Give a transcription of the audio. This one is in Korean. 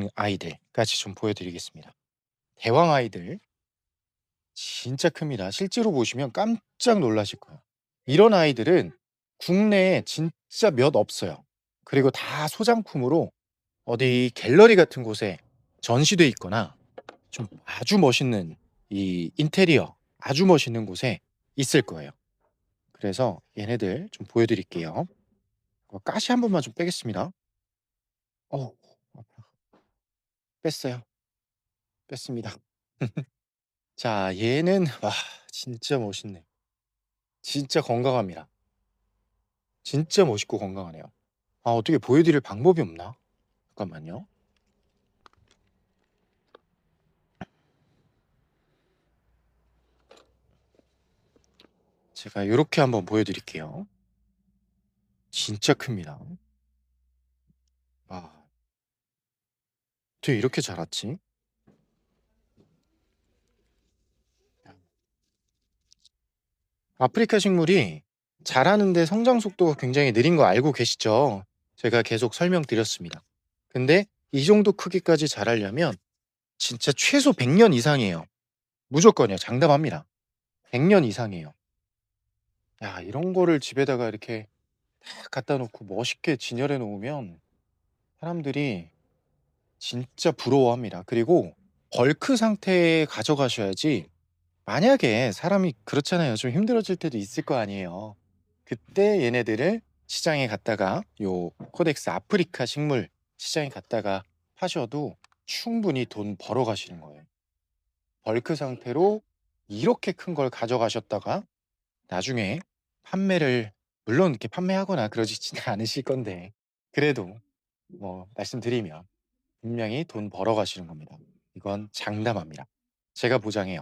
음 아이들까지 좀 보여드리겠습니다. 대왕 아이들 진짜 큽니다. 실제로 보시면 깜짝 놀라실 거예요. 이런 아이들은 국내에 진짜 몇 없어요. 그리고 다 소장품으로 어디 갤러리 같은 곳에 전시돼 있거나 좀 아주 멋있는 이 인테리어 아주 멋있는 곳에 있을 거예요. 그래서 얘네들 좀 보여드릴게요. 어 가시 한 번만 좀 빼겠습니다. 아파. 뺐어요. 뺐습니다. 자 얘는 와 진짜 멋있네. 진짜 건강합니다. 진짜 멋있고 건강하네요. 아 어떻게 보여드릴 방법이 없나? 잠깐만요. 제가 요렇게 한번 보여드릴게요. 진짜 큽니다. 아. 어떻게 이렇게 자랐지? 아프리카 식물이 자라는데 성장 속도가 굉장히 느린 거 알고 계시죠? 제가 계속 설명드렸습니다. 근데 이 정도 크기까지 자라려면 진짜 최소 100년 이상이에요. 무조건이요. 장담합니다. 100년 이상이에요. 야 이런 거를 집에다가 이렇게 딱 갖다 놓고 멋있게 진열해 놓으면 사람들이 진짜 부러워합니다. 그리고 벌크 상태에 가져가셔야지 만약에 사람이 그렇잖아요. 좀 힘들어질 때도 있을 거 아니에요. 그때 얘네들을 시장에 갔다가 요 코덱스 아프리카 식물 시장에 갔다가 파셔도 충분히 돈 벌어 가시는 거예요. 벌크 상태로 이렇게 큰 걸 가져가셨다가 나중에 판매를 물론 이렇게 판매하거나 그러시지는 않으실 건데 그래도 뭐 말씀드리면 분명히 돈 벌어 가시는 겁니다. 이건 장담합니다. 제가 보장해요.